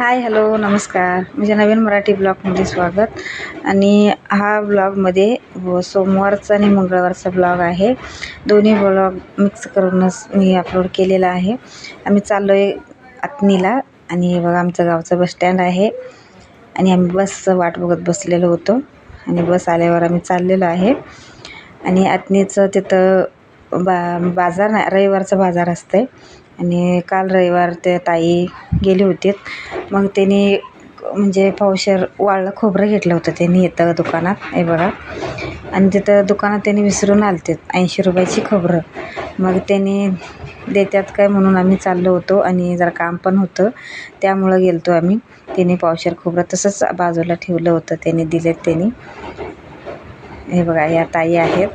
Hi hello नमस्कार. म्हणजे नवीन मराठी ब्लॉगमध्ये स्वागत. आणि हा ब्लॉगमध्ये व सोमवारचा आणि मंगळवारचा ब्लॉग आहे. दोन्ही ब्लॉग मिक्स करूनच मी अपलोड केलेला आहे. आम्ही चाललो आहे आत्नीला आणि बघा आमचं गावचं बसस्टँड आहे. आणि आम्ही बसचं वाट बघत बसलेलो होतो. आणि बस आल्यावर आम्ही चाललेलो आहे. आणि आत्नीचं तिथं बा बाजार नाही रविवारचा बाजार असते आणि काल रविवार ते ताई गेली होती मग त्यांनी म्हणजे पावशेर वाळलं खोबरं घेतलं होतं त्यांनी इथं दुकानात हे बघा. आणि तिथं दुकानात त्यांनी विसरून आले होते ऐंशी रुपयाची खोबरं. मग त्यांनी देतात काय म्हणून आम्ही चाललो होतो आणि जरा काम पण होतं त्यामुळं गेलो होतो आम्ही. त्यांनी पावशेर खोबरं तसंच बाजूला ठेवलं होतं त्यांनी दिलेत त्यांनी. हे बघा या ताई आहेत.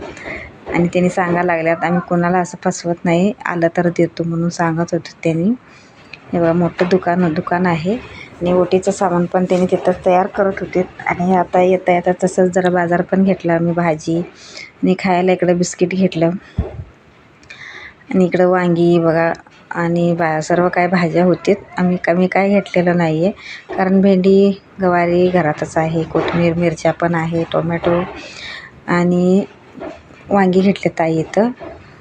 आणि त्यांनी सांगायला लागल्यात आम्ही कोणाला असं फसवत नाही आलं तर देतो म्हणून सांगत होतो त्यांनी. एवढं मोठं दुकान दुकान आहे. आणि ओटीचं सामान पण त्यांनी तिथं तयार करत होते. आणि आता येता येता तसंच जरा बाजार पण घेतला आम्ही भाजी. आणि खायला इकडं बिस्किट घेतलं. आणि इकडं वांगी बघा. आणि बा सर्व काय भाज्या होतीत आम्ही कमी काय घेतलेलं नाही आहे कारण भेंडी गवारी घरातच आहे. कोथिंबीर मिरच्या पण आहे टोमॅटो. आणि वांगी घेतले ताई इथं.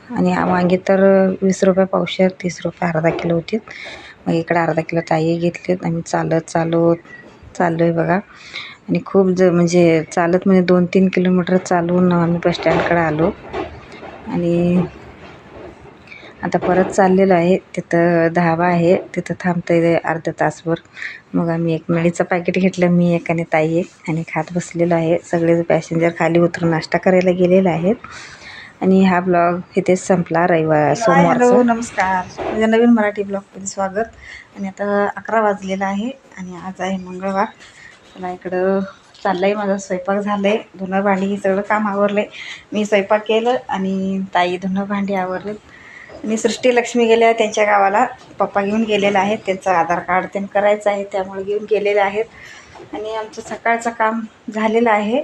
आणि वांगी तर वीस रुपये पावशेर तीस रुपये अर्धा किलो होती. मग इकडं अर्धा किलो ताई घेतलीत आम्ही चालत चालत चाललो आहे बघा. आणि खूप ज म्हणजे चालत म्हणजे दोन तीन किलोमीटर चालवून आम्ही बसस्टँडकडे आलो. आणि आता परत चाललेलो आहे. तिथं धाबा आहे. तिथं थांबतं आहे अर्धा तासभर. मग आम्ही एक मेळीचं पॅकेट घेतलं. मी एक आणि ताई एक. आणि खात बसलेलो आहे. सगळे पॅसेंजर खाली उतरून नाश्ता करायला गेलेले आहेत. आणि हा ब्लॉग इथेच संपला रविवार सोमवारचा. नमस्कार. माझ्या नवीन मराठी ब्लॉगमध्ये स्वागत. आणि आता अकरा वाजलेला आहे आणि आज आहे मंगळवार. मला इकडं चाललं आहे माझा स्वयंपाक झालं आहे धुणं भांडी हे सगळं काम आवरलं आहे मी स्वयंपाक केलं आणि ताई धुणं भांडी आवरले आणि सृष्टी लक्ष्मी गेल्या त्यांच्या गावाला पप्पा घेऊन गेलेला आहेत. त्यांचं आधार कार्ड त्यांनी करायचं आहे त्यामुळे घेऊन गेलेले आहेत. आणि आमचं सकाळचं काम झालेलं आहे.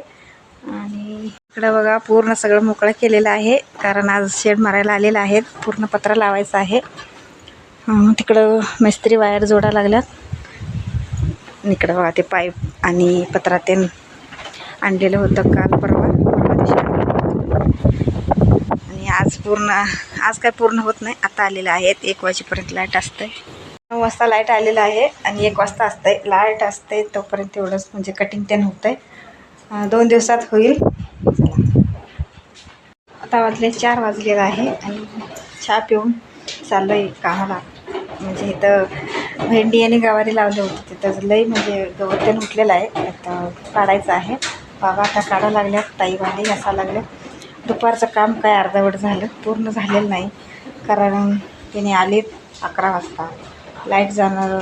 आणि इकडं बघा पूर्ण सगळं मोकळं केलेलं आहे कारण आज शेड मारायला आलेलं आहेत. पूर्ण पत्रा लावायचं आहे. तिकडं मिस्त्री वायर जोडा लागल्यात. आणि इकडं बघा ते पाईप आणि पत्रा ते आणलेलं होतं काल परवा. परवा दिवशी आणि आज पूर्ण आज काय पूर्ण होत नाही. आता आलेलं आहेत एक वाजेपर्यंत लाइट असते नऊ वाजता लाइट आलेलं आहे आणि एक वाजता असतंय. लाइट असते तोपर्यंत एवढंच म्हणजे कटिंग ते होतंय. दोन दिवसात होईल. आता वाजले चार वाजलेलं आहे आणि चहा पिऊन चाललं आहे कामाला म्हणजे इथं भेंडी आणि गवारी लावले होते तिथं. लई म्हणजे गवत उठलेलं आहे. आता काढायचं आहे. बाबा आता काढा लागल्यात. ताई भांडी घासा लागल्या दुपारचं काम काय अर्धवट झालं पूर्ण झालेलं नाही. कारण त्याने आलेत अकरा वाजता. लाइट जाणार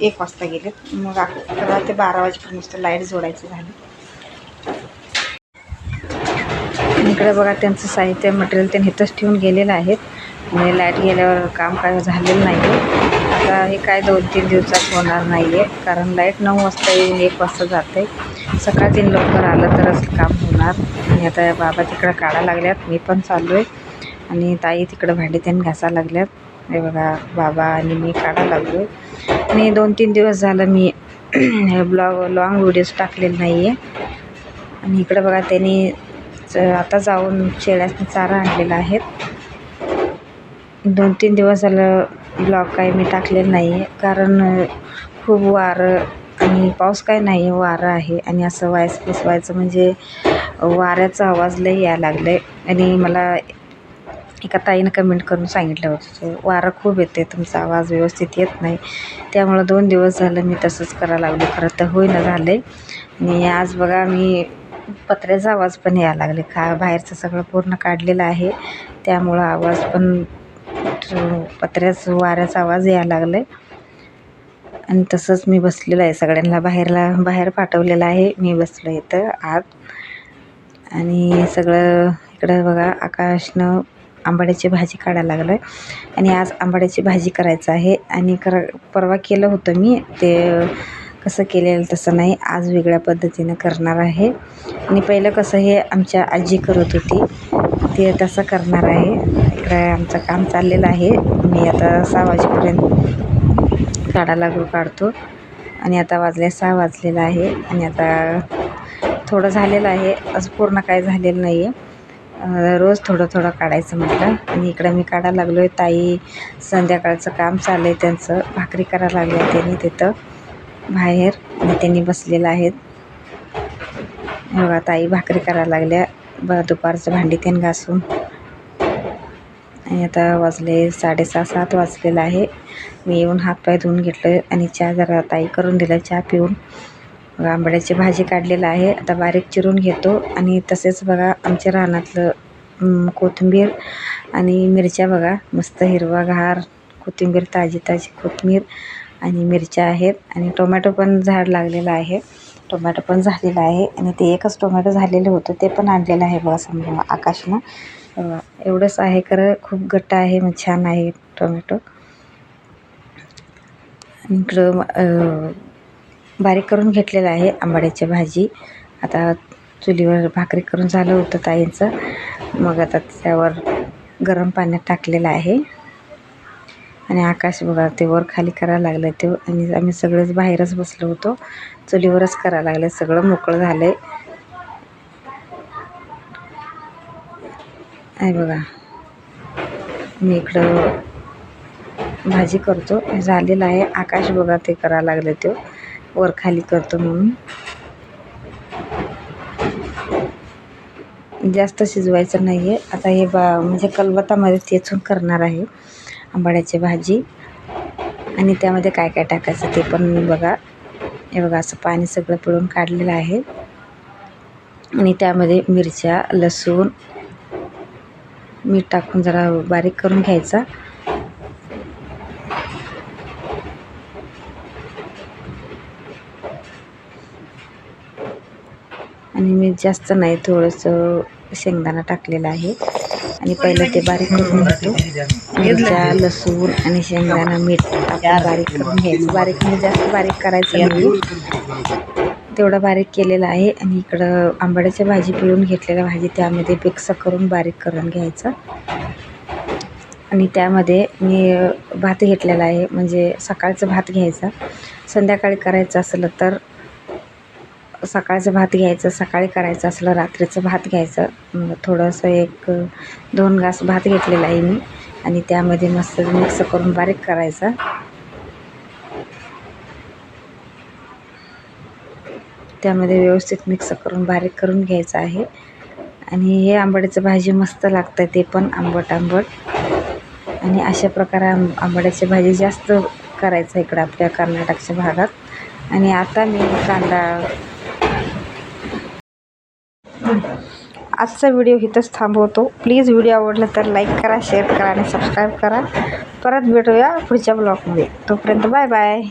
एक वाजता गेलेत. मग अकरा ते बारा वाजेपर्यंत लाइट जोडायचं झालं. इकडे बघा त्यांचं साहित्य मटेरियल त्यांनी इथंच ठेवून गेलेलं आहेत. म्हणजे लाइट गेल्यावर काम काय झालेलं नाही आहे आता हे काय दोन तीन दिवसात होणार नाही आहे कारण लाइट नऊ वाजता येऊन एक वाजता जाते सकाळ लवकर आलं तरच काम होणार. आणि आता बाबा तिकडं काढा लागल्यात मी पण चाललो आहे आणि ताई तिकडं भांडी त्यांनी घासा लागल्यात. हे बघा बाबा आणि मी काढा लागलो आहे आणि दोन तीन दिवस झालं मी हे ब्लॉग लॉंग व्हिडिओज टाकलेले नाही आहे आणि इकडं बघा त्यांनी च- आता जाऊन शेळ्यासनी चारा आणलेला आहे दोन तीन दिवस झालं ब्लॉग काय मी टाकलेलं नाही आहे. कारण खूप वारं आणि पाऊस काय नाही वारं आहे. आणि असं वायस पुसवायचं म्हणजे वाऱ्याचा आवाज लई यायला लागलं आहे आणि मला एका ताईनं कमेंट करून सांगितलं होतं वारं खूप येते तुमचा आवाज व्यवस्थित येत नाही. त्यामुळं दोन दिवस झालं मी तसंच करायला लागलो. खरं तर होईना झालं आहे आणि आज बघा मी पत्र्याचा आवाज पण यायला लागले. खा बाहेरचं सगळं पूर्ण काढलेलं आहे. त्यामुळं आवाज पण पत्र्याच वाऱ्याचा आवाज यायला लागला आहे आणि तसंच मी बसलेलं आहे. सगळ्यांना बाहेरला बाहेर पाठवलेलं आहे. मी बसलो इथं आत. आणि सगळं इकडं बघा आकाशनं आंबाड्याची भाजी काढायला लागलं आहे आणि आज आंबाड्याची भाजी करायचं आहे. आणि कर परवा केलं होतं मी. ते कसं केलेलं तसं नाही. आज वेगळ्या पद्धतीनं करणार आहे. आणि पहिलं कसं हे आमच्या आजी करत होती. ते तसं करणार आहे. इकडं आमचं काम चाललेलं आहे. मी आता सहा वाजेपर्यंत काढा गुळ काढतो. आणि आता वाजले सहा वाजलेलं आहे. आणि आता थोडं झालेलं आहे. असं पूर्ण काय झालेलं नाही आहे. रोज थोडं थोडं काढायचं म्हटलं. आणि इकडं मी काढायला लागलो आहे ताई संध्याकाळचं काम चाललं आहे त्यांचं. भाकरी करायला लागल्या त्यांनी तिथं बाहेर. आणि त्यांनी बसलेलं आहेत. बघा ताई भाकरी करायला लागल्या. ब दुपारचं भांडी तेन घासून. आणि आता वाजले साडेसहा सात वाजलेलं आहे. मी येऊन हातपाय धुवून घेतलं आणि चहा जरा ताई करून दिला चहा पिऊन. आंबड्याची भाजी काढलेलं आहे. आता बारीक चिरून घेतो. आणि तसेच बघा आमच्या रानातलं कोथिंबीर आणि मिरच्या बघा. मस्त हिरवागार कोथिंबीर ताजी ताजी कोथिंबीर आणि मिरच्या आहेत. आणि टोमॅटो पण झाड लागलेलं आहे. टोमॅटो पण झालेलं आहे आणि ते एकच टोमॅटो झालेलं होतं ते पण आणलेलं आहे बघा समजा आकाशनं. एवढंच आहे खरं खूप गट्ट आहे मग छान आहे टोमॅटो. इकडं बारीक करून घेतलेलं आहे आंबाड्याची भाजी. आता चुलीवर भाकरी करून झालं होतं ताईंचं. मग आता त्यावर गरम पाण्यात टाकलेलं आहे. आणि आकाश बघा ते वर खाली करायला लागलं ते आणि आम्ही सगळेच बाहेरच बसलो होतो. चुलीवरच करायला लागलं सगळं मोकळं झालं आहे बघा. मी इकडं भाजी करतो. झालेलं आहे. आकाश बघा ते करायला लागलं तो. वर खाली करतो म्हणून. जास्त शिजवायचं नाही आहे आता हे बा म्हणजे कलबतामध्ये तेचून करणार आहे. आंबाड्याची भाजी. आणि त्यामध्ये काय काय टाकायचं ते पण बघा. हे बघा असं पाणी सगळं पिळून काढलेलं आहे. आणि त्यामध्ये मिरच्या लसूण मीठ टाकून जरा बारीक करून घ्यायचा. आणि मीठ जास्त नाही थोडंसं शेंगदाणा टाकलेलं आहे. आणि पहिलं ते बारीक करून घेतो. मिरच्या लसूण आणि शेंगदाणा मीठ आपण बारीक करून घ्यायचं. बारीक म्हणजे जास्त बारीक करायचं नाही. तेवढं बारीक केलेलं आहे आणि इकडं आंबाड्याची भाजी पिळून घेतलेल्या भाजी त्यामध्ये मिक्स करून बारीक करून घ्यायचं. आणि त्यामध्ये मी भात घेतलेला आहे. म्हणजे सकाळचं भात घ्यायचा. संध्याकाळी करायचं असलं तर सकाळचं भात घ्यायचं सकाळी करायचं असलं रात्रीचं भात घ्यायचं. थोडंसं एक दोन घास भात घेतलेला आहे मी. आणि त्यामध्ये मस्त मिक्स करून बारीक करायचा. त्यामध्ये व्यवस्थित मिक्स करून बारीक करून घ्यायचं आहे. आणि हे आंबाड्याचं भाजी मस्त लागतं ते पण आंबट आंबट. आणि अशा प्रकारे आंब आंबाड्याची भाजी जास्त करायचं इकडं आपल्या कर्नाटकच्या भागात. आणि आता मी कांदा आजचा व्हिडिओ इथंच थांबवतो. प्लीज व्हिडिओ आवडला तर लाईक करा शेअर करा आणि सबस्क्राईब करा. परत भेटूया पुढच्या ब्लॉगमध्ये. तोपर्यंत बाय बाय.